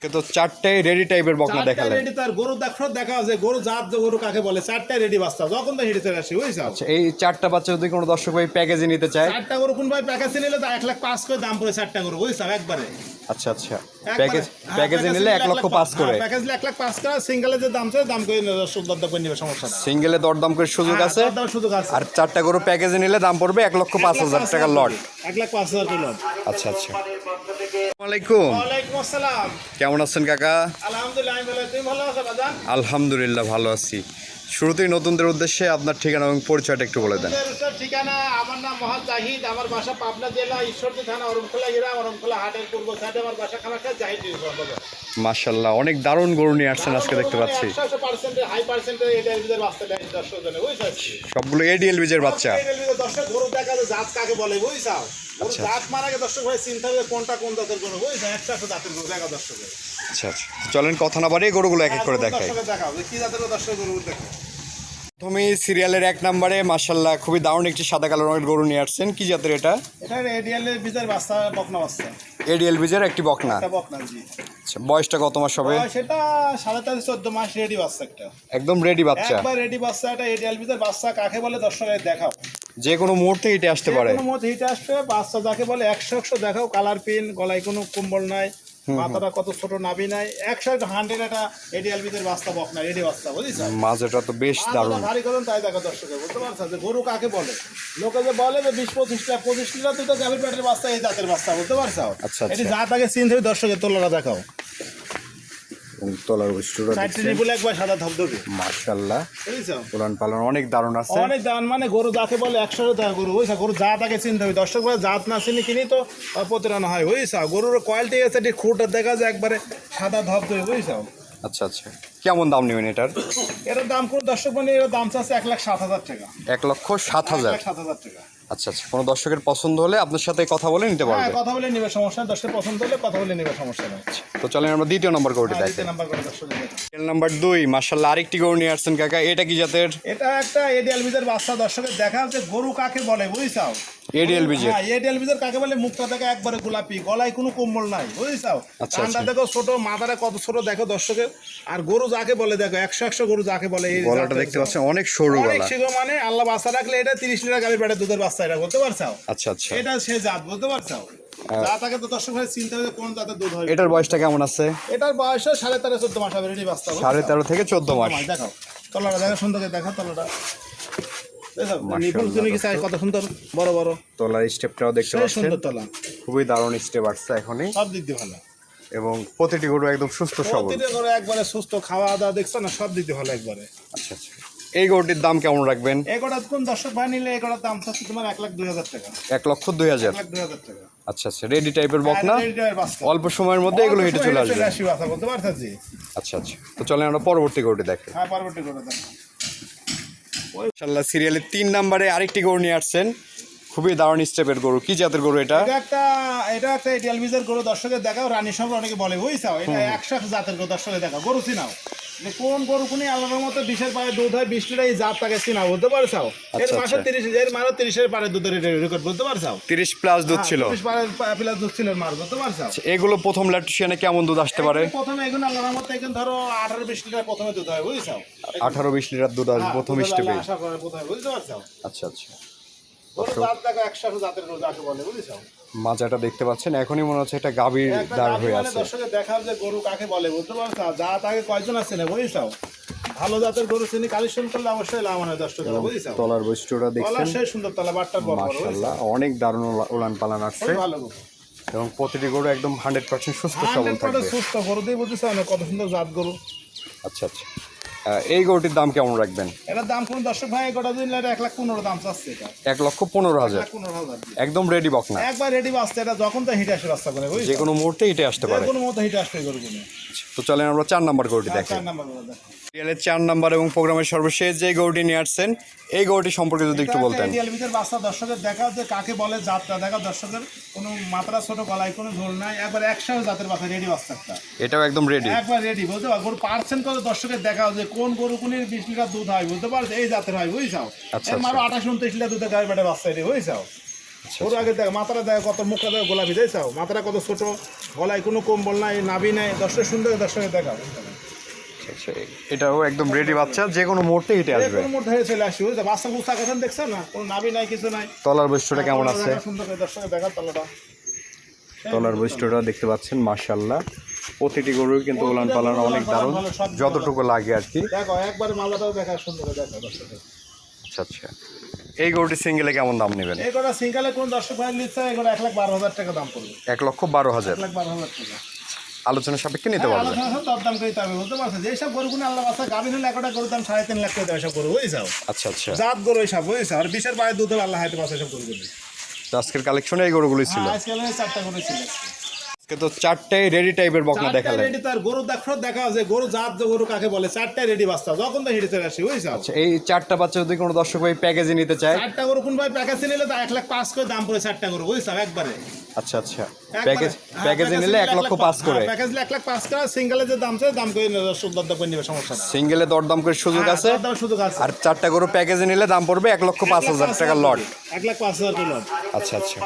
আজকে তো চারটে রেডি টাইপের বকনা দেখালেন। রেডি তার গরু দেখো দেখা আছে গরু জাত যে গরু কাকে বলে চারটা রেডি বাস্তা যখন তো হেঁটে চলে আসি বুঝছ? আচ্ছা এই চারটা বাচ্চা যদি কোনো দর্শক ভাই প্যাকেজে নিতে চায়? চারটা গরু কোন ভাই প্যাকেজে নিলে তো এক লাখ পাঁচ করে দাম পড়ে চারটা গরু বুঝছ একবারে। আচ্ছা আচ্ছা। প্যাকেজ প্যাকেজে নিলে এক লক্ষ পাঁচ করে। প্যাকেজ নিলে এক লাখ পাঁচ করে সিঙ্গেলে যে দাম চাই দাম করে নেবে, সুন্দর দাম করে নেবে সমস্যা না সিঙ্গেলে দরদাম করে সুযোগ হ্যাঁ, আছে? সুযোগ আছে। আর চারটা গরু প্যাকেজে নিলে দাম পড়বে এক লক্ষ পাঁচ হাজার টাকা লট। এক লাখ পাঁচ হাজার আচ্ছা আচ্ছা। আসসালামাইকুম আসসালাম। কেমন আছেন কাকা? আলহামদুলিল্লাহ ভালো আছি। তুমি ভালো আছো বাজান? আলহামদুলিল্লাহ ভালো আছি। শুরুতেই নতুনদের উদ্দেশ্যে আপনার ঠিকানা এবং পরিচয়টা একটু বলে দেন। ঠিকানা আমার নাম মহাজ জাহিদ। আমার বাসা পাবনা জেলা ঈশ্বরদী থানা অরমখোলা গ্রাম অরমখোলা হাটের পূর্ব সাইডে আমার বাসা খামাখা জাহিদ মাশাল্লাহ অনেক দারুণ গরু নিয়ে আসছেন আজকে দেখতে পাচ্ছি। সবগুলো এডিএল বীজের বাচ্চা। আচ্ছা। আচ্ছা আচ্ছা। চলেন কথা না বাড়িয়ে গরুগুলো এক এক করে দেখাই। প্রথমেই সিরিয়ালের এক নম্বরে মাশাল্লাহ খুবই দারুণ একটি সাদা কালো রঙের গরু নিয়ে আসছেন। কি জাতের এটা? এটা রেডিয়ালের ভিতর বাচ্চা বকনা বাচ্চা। এডিএল বীজের একটি বকনা। বকনা জি। আচ্ছা বয়সটা কত মাস হবে সেটা সাড়ে তেরো চোদ্দ মাস রেডি বাচ্চা একটা। একদম রেডি বাচ্চা। একবার রেডি বাচ্চা এটা বাচ্চা কাকে বলে দর্শকের দেখাও। যে কোনো মুহূর্তে হেঁটে আসতে পারে। কোনো মত হিটে আসবে বাচ্চা যাকে বলে একশো একশো দেখাও কালার পিন গলায় কোনো কুম্বল নাই মাথাটা কত ছোট নাবি নাই একশো একশো হান্ড্রেড একটা এডিয়াল ভিতর বাচ্চা বকনা রেডি বাচ্চা বুঝিস মাঝেটা তো বেশ দারুণ। ভারী করুন তাই দেখো দর্শকে বুঝতে পারছ? যে গরু কাকে বলে? লোকে যে বলে যে বিশ পঁচিশটা পঁচিশ লিটার দুটো গাভীর পেটের বাচ্চা এই জাতের বাচ্চা বুঝতে পারছ? আচ্ছা, এটি আচ্ছা। জাত আগে চিন দর্শকের তোলাটা দেখাও। এবং তলার বৈশিষ্ট্যটা একবার সাদা ধবধবে মার্শাল্লাহ পালন অনেক দারুণ আছে। অনেক দান মানে গরু যাকে বলে একশো টাকা গরু বুঝছা? গরু জাত আগে চিনতে হবে। দর্শক বলে জাত না চিনি কিনি তো প্রতারণা হয় বুঝছা? গরুর কোয়ালিটি আছে ঠিক দেখা যায় একবারে সাদা ধবধবে বুঝছ? আচ্ছা আচ্ছা। কেমন দাম নেবেন এটার? এটার দাম কোনো দর্শক মানে এর দাম চাচ্ছে এক লাখ সাত হাজার টাকা। এক লক্ষ সাত হাজার। সাত হাজার টাকা। আচ্ছা আচ্ছা কোনো দর্শকের পছন্দ হলে আপনার সাথে কথা বলে নিতে হ্যাঁ পারবে। কথা বলে নিবে সমস্যা দর্শকের পছন্দ হলে কথা বলে নিবে সমস্যা নেই। তো চলেন আমরা দ্বিতীয় নম্বর হ্যাঁ, দেখি দ্বিতীয় নম্বর করে দর্শক নাম্বার দুই মার্শাল্লাহ আরেকটি গরু নিয়ে আসছেন কাকা এটা কি জাতের? এটা একটা বিজের বাচ্চা দর্শকের দেখা যে গরু কাকে বলে বুঝছাও? এডিএল বীজের হ্যাঁ এডিএল বিজের কাকে বলে মুখটা দেখে একবারে গোলাপি গলায় কোনো কম্বল নাই বুঝছাও? আচ্ছা, আচ্ছা। দেখো ছোট মাথাটা কত ছোট দেখো দর্শকের। আর গরু যাকে বলে দেখো একশো একশো গরু যাকে বলে এই গলাটা দেখতে। পাচ্ছেন অনেক সরু গলা। মানে আল্লাহ বাচ্চা রাখলে এটা তিরিশ লিটার গাড়ি পেটে দুধের বাচ্চা এটা বলতে পারছ আচ্ছা আচ্ছা। এটা সে জাত বলতে পারছ জাত তো দর্শক ভাই চিন্তা হবে কোন জাতের দুধ এটার বয়সটা কেমন আছে? এটার বয়স সাড়ে তেরো চোদ্দ মাস হবে রেডি বুঝছ? সাড়ে তেরো থেকে চোদ্দ মাস। দেখাও। তলাটা দেখো সুন্দর দেখো তলাটা। দেখো মাশাআল্লাহ, নিপুল তুমি কি চাই? কত সুন্দর? বড় বড়। তলার স্টেপটাও দেখতে পাচ্ছেন। তলা। খুবই দারুণ স্টেপ আসছে এখনই। সব দিক দিয়ে ভালো। এবং প্রতিটি গরু একদম সুস্থ সবল। প্রতিটা করে একবারে সুস্থ খাওয়া দাওয়া দেখছ না? সব দিক দিয়ে ভালো একবারে। আচ্ছা আচ্ছা। এই গরুটির দাম কেমন রাখবেন? এগোটা কোন দর্শক ভাই নিলে এগোটার দাম থাকছে তোমার এক লাখ দুই হাজার টাকা। এক লক্ষ দুই হাজার। এক লাখ দুই হাজার টাকা। আচ্ছা আচ্ছা রেডি টাইপের হ্যাঁ, এটা বাচ্চা। অল্প সময়ের মধ্যে এগুলো হেঁটে চলে আসবে। আচ্ছা আচ্ছা তো চলেন আমরা পরবর্তী গরুটি দেখি। হ্যাঁ ইনশাল্লাহ সিরিয়ালের তিন নম্বরে আরেকটি গরু নিয়ে আসছেন। খুবই দারুণ স্টেপের গরু। কি জাতের গরু এটা? একটা এটা একটা এটিএল বিজের গরু। দর্শকের দেখাও রানী সঙ্গে অনেকে বলে বুঝছাও এটা একশো জাতের গরু দর্শকের দেখাও। গরু চিনাও। কোন গরু কোনি আলাদার মতো বিশের পায়ে দুধ হয় বিশ লিটার এই জাত তাকে চিনাও বুঝতে পারছাও এর আচ্ছা, মাসে আচ্ছা। তিরিশ এর মারো তিরিশের পারে দুধের রেকর্ড বুঝতে পারছাও তিরিশ প্লাস দুধ ছিল। তিরিশ পারে প্লাস দুধ ছিল মার বুঝতে পারছাও এগুলো প্রথম ল্যাটুসিয়ানে কেমন দুধ আসতে পারে? প্রথমে এগুলো আল্লাহর মতো এখন ধরো আঠারো বিশ লিটার প্রথমে দুধ হয় বুঝছাও আঠারো বিশ লিটার দুধ আসবে প্রথম স্টেপে আশা করে প্রথমে বুঝতে পারছাও আচ্ছা আচ্ছা। জাত দেখো একশো জাতের গরু যাকে বলে বুঝছাও মাজাটা দেখতে পাচ্ছেন। এখনই মনে হচ্ছে এটা গাভীর দাঁড় হয়ে মানে আছে। দর্শকের দেখাও যে গরু কাকে বলে বুঝতে পারছ জাত আগে কয়জন আছে না বুঝছাও ভালো জাতের গরু চিনি কালেকশন করলে অবশ্যই লাভ হয় দর্শকের বুঝছাও তলার বৈশিষ্ট্যটা দেখছেন। সেই সুন্দর তলা বাট্টার বড়? মার্শাল্লাহ অনেক দারুণ উলান পালান আসছে। ভালো এবং প্রতিটি গরু একদম হান্ড্রেড পার্সেন্ট সুস্থ সবল থাকবে। সুস্থ গরু দিয়ে বুঝতেছ না কত সুন্দর জাত গরু। আচ্ছা আচ্ছা। এই গরুটির দাম কেমন রাখবেন? এটার দাম কোন দর্শক ভাই গোটা দিন এটা এক লাখ পনেরো দাম চাচ্ছে এটা। এক লক্ষ পনেরো হাজার। একদম রেডি বকনা একবার রেডি বাঁচতে এটা যখন তো হিটে আসে রাস্তা করে যে কোনো মুহূর্তে হেঁটে আসতে পারে। কোনো মতো হিটে আসবে গরু গুলো তো চলেন আমরা চার নাম্বার গরুটি দেখি। চার নাম্বার সিরিয়ালের চার নাম্বার এবং প্রোগ্রামের সর্বশেষ যে গরুটি নিয়ে আসছেন এই গরুটি সম্পর্কে যদি একটু বলতেন। আইডিয়াল ভিতর বাচ্চা দর্শকের দেখা যে কাকে বলে জাতটা দেখা দর্শকের কোনো মাত্রা ছোট গলায় কোনো ঝোল নাই। একবার একশো জাতের বাচ্চা রেডি বাচ্চা একটা। এটাও একদম রেডি একবার রেডি বুঝতে পারো গরু পার্সেন্ট করে দর্শকের দেখা যে কোন গরু কোনের বিশ লিটার দুধ হয় বুঝতে পারছ? এই জাতের হয় বুঝছাও আচ্ছা, মারো আঠাশ উনত্রিশ লিটার দুধের গাড়ি বেটে বাচ্চা এটি বুঝছাও গরু আগে দেখ মাথাটা দেখ কত মুখটা দেখ গোলাপি দেখছাও মাথাটা কত ছোট গলায় কোনো কম্বল নাই নাভি নাই দর্শক সুন্দর দর্শকের দেখাও। আচ্ছা এটাও একদম রেডি বাচ্চা যে কোনো মুহূর্তে হিটে আসবে। কোনো মোট ধরে চলে আসি বুঝতে বাচ্চা বুস্তা কথা দেখছ না? কোনো নাভি নাই কিছু নাই। তলার বৈশিষ্ট্যটা কেমন আছে? সুন্দর করে দর্শকের দেখা তলাটা। তলার বৈশিষ্ট্যটা দেখতে পাচ্ছেন মার্শাল্লাহ প্রতিটি গরুর কিন্তু ওলান পালান অনেক দারুণ। যতটুকু লাগে আর কি। দেখো একবারে মালাটাও দেখা সুন্দর দেখা দর্শকের আচ্ছা আচ্ছা। এই গরুটি সিঙ্গেলে কেমন দাম নেবেন? এই কটা সিঙ্গেলে কোন দর্শক ভাই নিচ্ছে এগুলো এক লাখ বারো হাজার টাকা দাম পড়বে। এক লক্ষ বারো হাজার। এক লাখ বারো হাজার টাকা। আলোচনা সাপেক্ষে নিতে সব দরদাম করে তবে বুঝতে পারছ যে সব গরুগুলো আল্লাহ বাসা গাভীন হলে একটা গরুর দাম সাড়ে তিন লাখ করে দেয় সব গরু বুঝছাও আচ্ছা আচ্ছা। জাত গরু এইসব বুঝছ? আর বিশের বাইরে দুধ আল্লাহ হাতে বাসা সব গরুগুলো তো আজকের কালেকশনে এই গরুগুলি ছিল। হ্যাঁ আজকাল চারটা গরু ছিল। আজকে তো চারটাই রেডি টাইপের বকনা দেখালেন। রেডি তার গরু দেখো দেখা যে গরু জাত যে গরু কাকে বলে চারটাই রেডি বাস্তা যখন তো হেঁটে চলে আসি বুঝছ? আচ্ছা এই চারটা বাচ্চা যদি কোনো দর্শক ভাই প্যাকেজে নিতে চায়? চারটা গরু কোন ভাই প্যাকেজে নিলে তো এক লাখ পাঁচ করে দাম পড়ে চারটা গরু বুঝছ একবারে। আচ্ছা আচ্ছা। প্যাকেজ প্যাকেজে নিলে এক লক্ষ পাঁচ করে। প্যাকেজ নিলে এক লাখ পাঁচ করে সিঙ্গেলের যে দাম চাই দাম করে নেবে সুন্দর দাম করে নেবে সমস্যা সিঙ্গেলে দরদাম করে সুযোগ হ্যাঁ, আছে? সুযোগ আছে। আর চারটা গরু প্যাকেজে নিলে দাম পড়বে এক লক্ষ পাঁচ হাজার টাকার লট। এক লাখ পাঁচ হাজার লট। আচ্ছা আচ্ছা।